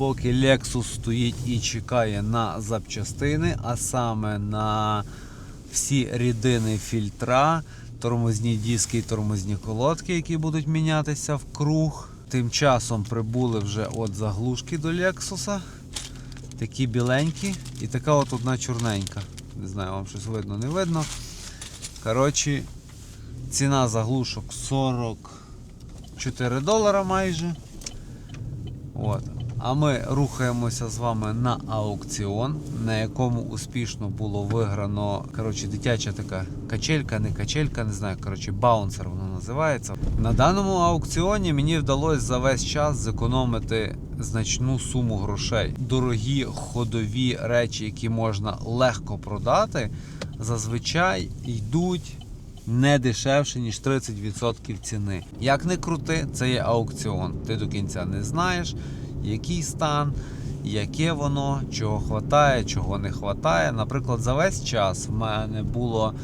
поки Lexus стоїть і чекає на запчастини, а саме на всі рідини фільтра, тормозні диски і тормозні колодки, які будуть мінятися в круг. Тим часом прибули вже от заглушки до Lexus. Такі біленькі і така от одна чорненька. Не знаю, вам щось видно, не видно. Коротше, ціна заглушок 44 долара майже. От. А ми рухаємося з вами на аукціон, на якому успішно було виграно коротше, дитяча така качелька, не качелька, не знаю, коротше, баунсер воно називається. На даному аукціоні мені вдалося за весь час зекономити значну суму грошей. Дорогі ходові речі, які можна легко продати, зазвичай йдуть не дешевше, ніж 30% ціни. Як не крути, це є аукціон. Ти до кінця не знаєш, який стан, яке воно, чого хватає, чого не хватає. Наприклад, за весь час в мене було,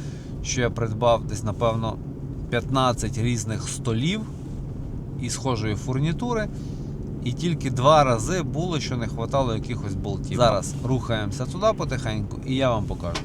що я придбав десь, напевно, 15 різних столів і схожої фурнітури. І тільки два рази було, що не хватало якихось болтів. Зараз рухаємося туди потихеньку, і я вам покажу.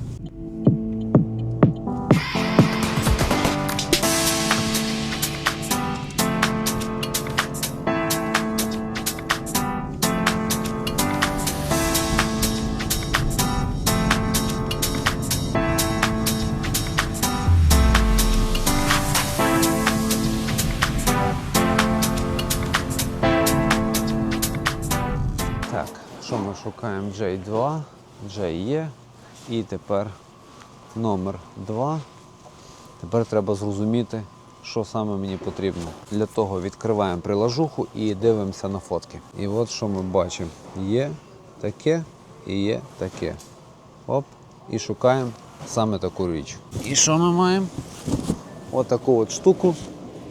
Ми шукаємо? J2, J і тепер номер 2. Тепер треба зрозуміти, що саме мені потрібно. Для того відкриваємо прилажуху і дивимося на фотки. І от що ми бачимо. Є таке і є таке. Оп, і шукаємо саме таку річ. І що ми маємо? Отаку от штуку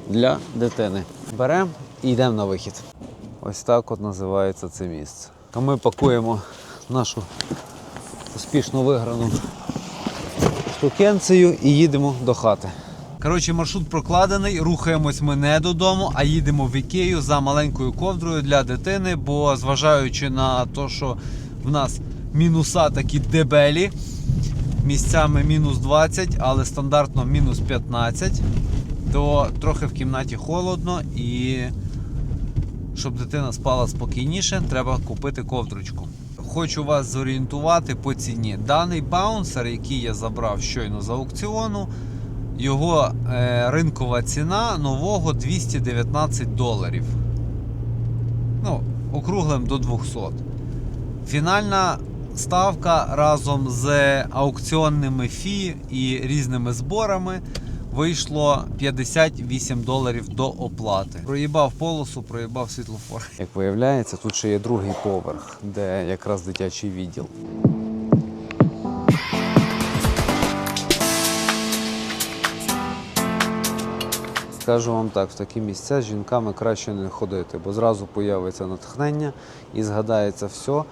для дитини. Беремо і йдемо на вихід. Ось так от називається це місце. А ми пакуємо нашу успішно виграну штукенцію і їдемо до хати. Коротше, маршрут прокладений, рухаємось ми не додому, а їдемо в Ікею за маленькою ковдрою для дитини, бо зважаючи на те, що в нас мінуса такі дебелі, місцями мінус 20, але стандартно мінус 15, то трохи в кімнаті холодно і щоб дитина спала спокійніше, треба купити ковдрочку. Хочу вас зорієнтувати по ціні. Даний баунсер, який я забрав щойно з аукціону, його е, ринкова ціна нового 219 доларів. Ну, округлим до 200. Фінальна ставка разом з аукціонними фі і різними зборами вийшло 58 доларів до оплати. Проїбав полосу, проїбав світлофор. Як виявляється, тут ще є другий поверх, де якраз дитячий відділ. Скажу вам так, в такі місця з жінками краще не ходити, бо зразу появиться натхнення і згадається все,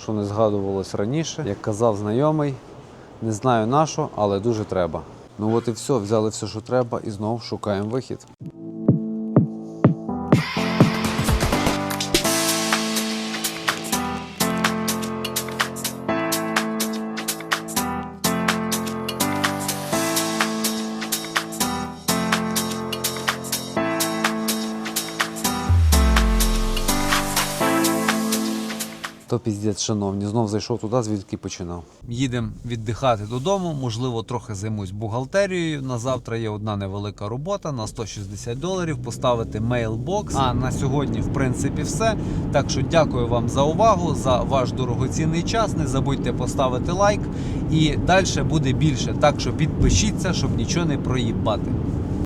що не згадувалось раніше. Як казав знайомий, не знаю на що, але дуже треба. Ну от і все, взяли все, що треба, і знову шукаємо вихід. То піздець, шановні, знов зайшов туди, звідки починав. Їдемо віддихати додому, можливо, трохи займусь бухгалтерією. На завтра є одна невелика робота на 160 доларів. Поставити мейлбокс. А на сьогодні, в принципі, все. Так що дякую вам за увагу, за ваш дорогоцінний час. Не забудьте поставити лайк. І далі буде більше. Так що підпишіться, щоб нічого не проїбати.